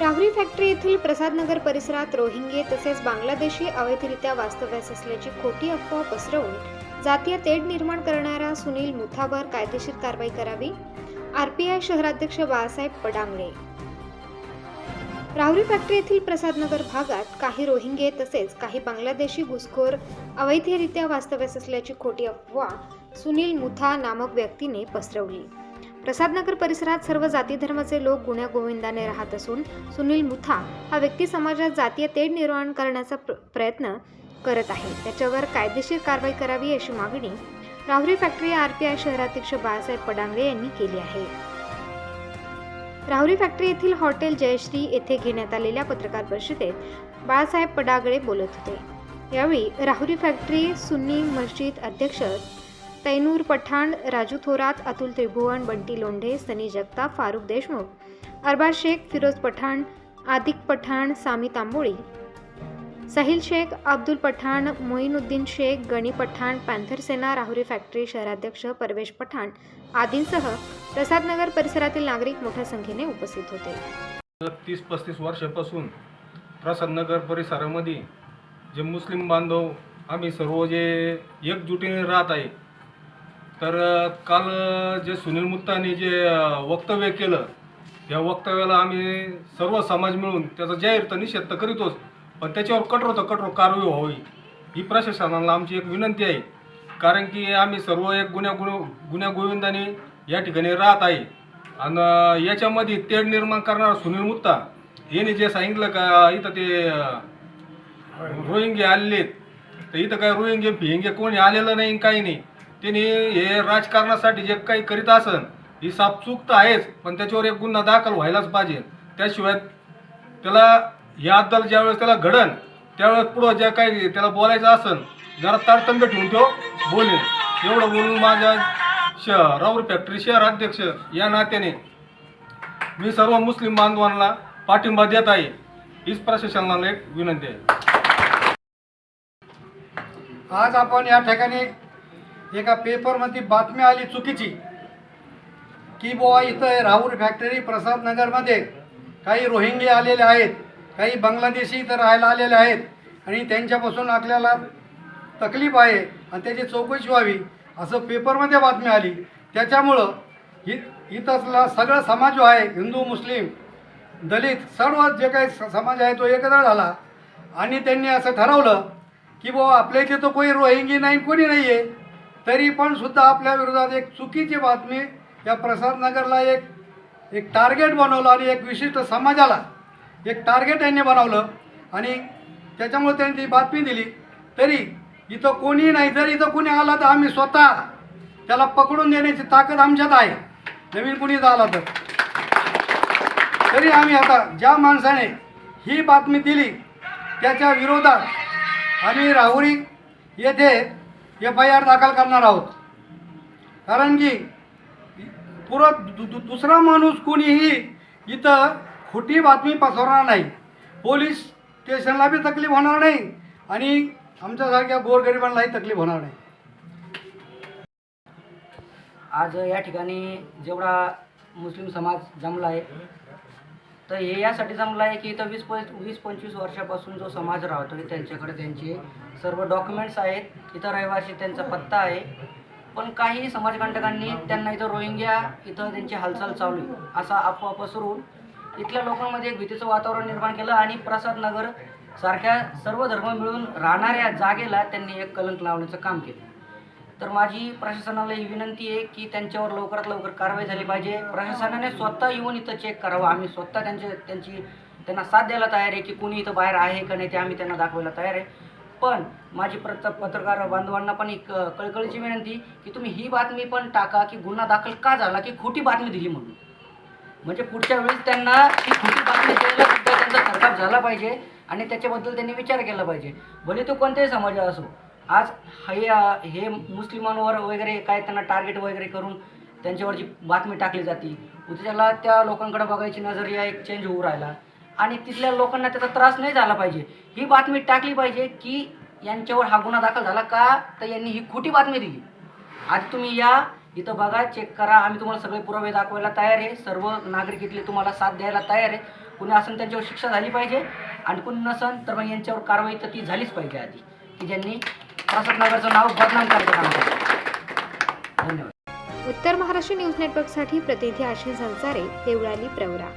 Rahuri factory येथील प्रसादनगर परिसरात रोहिंगे तसेच बांगलादेशी अवैधरित्या वास्तव्यास असल्याची खोटी अफवा पसरवून जातीय तेढ निर्माण करणाऱ्या सुनील मुथावर कायदेशीर कारवाई करावी? आरपीआय शहराध्यक्ष बाळासाहेब पडांगळे राहुरी फॅक्टरी येथील प्रसादनगर भागात काही रोहिंगे तसेच काही बांगलादेशी घुसखोर अवैधरित्या वास्तव्यास असल्याची खोटी अफवा सुनील मुथा नामक व्यक्तीने पसरवली. प्रसादनगर परिसरात सर्व जाती धर्माचे लोक गुण्या गोविंदाने राहत असून सुनील मुथा हा व्यक्ती समाजात जातीय तेढ निर्माण करण्याचा प्र- प्रयत्न करत आहे. त्याच्यावर कायदेशीर कारवाई करावी अशी मागणी Rahuri factory R P I शहराध्यक्ष बाळासाहेब पडांगळे यांनी केली आहे. राहुरी फॅक्टरी येथील हॉटेल जयश्री येथे घेण्यात आलेल्या पत्रकार परिषदेत बाळासाहेब पडागळे बोलत होते. यावेळी राहुरी फॅक्टरी सुन्नी मस्जिद अध्यक्ष तैनूर पठाण राजू थोरात अतुल त्रिभुवन बंटी लोंढे सनी जगताप फारुख देशमुख अरबाज शेख फिरोज पठाण आदिक पठाण सामी तांबोळी साहिल शेख अब्दुल पठाण मोईनुद्दीन शेख गणी पठाण पॅन्थर सेना राहुरी फॅक्टरी शहराध्यक्ष परवेश पठाण आदींसह प्रसादनगर परिसरातील नागरिक मोठ्या संख्येने उपस्थित होते. तीस पस्तीस वर्षापासून प्रसादनगर परिसरामध्ये जे मुस्लिम बांधव आम्ही सर्व जे एकजुटीने राहत आहे तर काल जे सुनील मुत्तानी जे वक्तव्य केलं या वक्तव्याला आम्ही सर्व समाज मिळून त्याचा जाहीर तर निषेध तर करीतोच पण त्याच्यावर कठोर तर कठोर कारवाई व्हावी ही प्रशासनाला आमची एक विनंती आहे. कारण की आम्ही सर्व एक गुन्ह्या गुण गुन्ह्या गोविंदाने या ठिकाणी राहत आहे. आणि याच्यामध्ये तेढ निर्माण करणारा सुनील मुत्ता यांनी जे सांगितलं का इथं ते रोहिंगे आलेले आहेत. तर इथं काय रोहिंगे फिहिंगे कोणी आलेलं नाही काही नाही. त्यांनी हे राजकारणासाठी जे काही करीत असन ही सापचूक तर आहेच पण त्याच्यावर एक गुन्हा दाखल व्हायलाच पाहिजे. त्याशिवाय त्याला या अद्दल ज्यावेळेस त्याला घडन त्यावेळेस पुढं ज्या काही त्याला बोलायचं असन जरा तारतम्य ठेवून तो बोलेल एवढं बोलून माझ्या श राऊर फॅक्टरी शहर अध्यक्ष या नात्याने मी सर्व मुस्लिम बांधवांना पाठिंबा देत आहे. हीच प्रशासनाला एक विनंती आहे. आज आपण या ठिकाणी एका पेपरमध्ये बातमी आली चुकीची. की बुवा इथं राहुल फॅक्टरी प्रसादनगरमध्ये काही रोहिंगे आलेले आहेत काही बांगलादेशी इथं राहायला आलेले आहेत. आणि त्यांच्यापासून आपल्याला तकलीफ आहे आणि त्याची चौकशी व्हावी असं पेपरमध्ये बातमी आली. त्याच्यामुळं हि इथंसला सगळा समाज जो आहे हिंदू मुस्लिम दलित सर्व जे काही स- समाज आहे तो एकत्र झाला. आणि त्यांनी असं ठरवलं की बुवा आपल्या इथे तर कोणी रोहिंगी नाही कोणी नाही आहे तरी पण सुद्धा आपल्या विरोधात एक चुकीची बातमी या प्रसादनगरला एक एक टार्गेट बनवलं आणि एक विशिष्ट समाजाला एक टार्गेट त्यांनी बनवलं. आणि त्याच्यामुळे त्यांनी ती बातमी दिली. तरी इथं कोणी नाही जर इथं कोणी आला तर आम्ही स्वतः त्याला पकडून देण्याची ताकद आमच्यात आहे. नवीन कुणी आला तर. तरी आम्ही आता ज्या माणसाने ही बातमी दिली त्याच्या विरोधात आम्ही राहुरी येथे एफ आय आर दाखल करणार आहोत. कारण की पुरं दु दु दुसरा माणूस कोणीही इथं खोटी बातमी पसरवणार नाही. पोलीस स्टेशनला बी तकलीफ होणार नाही आणि आमच्यासारख्या गोरगरिबांनाही तकलीफ होणार नाही. आज या ठिकाणी जेवढा मुस्लिम समाज जमला आहे तर हे यासाठी जमलं आहे की इथं वीस प वीस पंचवीस वर्षापासून जो समाज राहतो त्यांच्याकडे त्यांचे सर्व डॉक्युमेंट्स आहेत. इथं रहिवासी त्यांचा पत्ता आहे. पण काही समाजकंटकांनी त्यांना इथं रोहिंग्या इथं त्यांची हालचाल चालू आहे. असा अफवा पसरून इथल्या लोकांमध्ये एक भीतीचं वातावरण निर्माण केलं आणि प्रसाद नगर सारख्या सर्व धर्म मिळून राहणाऱ्या जागेला त्यांनी एक कलंक लावण्याचं काम केलं. तर माझी प्रशासनाला ही विनंती आहे की त्यांच्यावर लवकरात लवकर कारवाई झाली पाहिजे. प्रशासनाने स्वतः येऊन इथं चेक करावं. आम्ही स्वतः त्यांचे त्यांची त्यांना साथ द्यायला तयार आहे की कुणी इथं बाहेर आहे का नाही ते आम्ही त्यांना दाखवायला तयार आहे. पण माझी प्रत पत्रकार बांधवांना पण एक कळकळीची विनंती की तुम्ही ही बातमी पण टाका की गुन्हा दाखल का झाला की खोटी बातमी दिली म्हणून. म्हणजे पुढच्या वेळेस त्यांना ती खोटी बातमी द्यायला सुद्धा त्यांचा थरकाप झाला पाहिजे आणि त्याच्याबद्दल त्यांनी विचार केला पाहिजे. भले तो कोणत्याही समाजात असो आज हे हे मुस्लिमांवर वगैरे काय त्यांना टार्गेट वगैरे करून त्यांच्यावरची बातमी टाकली जाते. उद्याला त्या लोकांकडे बघायची नजरिया एक चेंज होऊ राहिला. आणि तिथल्या लोकांना त्याचा त्रास नाही झाला पाहिजे. ही बातमी टाकली पाहिजे की यांच्यावर हा गुन्हा दाखल झाला का? तर यांनी ही खोटी बातमी दिली. आज तुम्ही या इथं बघा चेक करा. आम्ही तुम्हाला सगळे पुरावे दाखवायला तयार आहे. सर्व नागरिक इथले तुम्हाला साथ द्यायला तयार आहे. कुणी असेल त्यांच्यावर शिक्षा झाली पाहिजे. आणि कुणी नसन तर मग यांच्यावर कारवाई तर ती झालीच पाहिजे आधी. की ज्यांनी प्रसादनगरचं नाव बदनाम करायचं काम धन्यवाद. उत्तर महाराष्ट्र न्यूज नेटवर्कसाठी प्रतिनिधी आशिष संसारे देवळाली प्रवरा.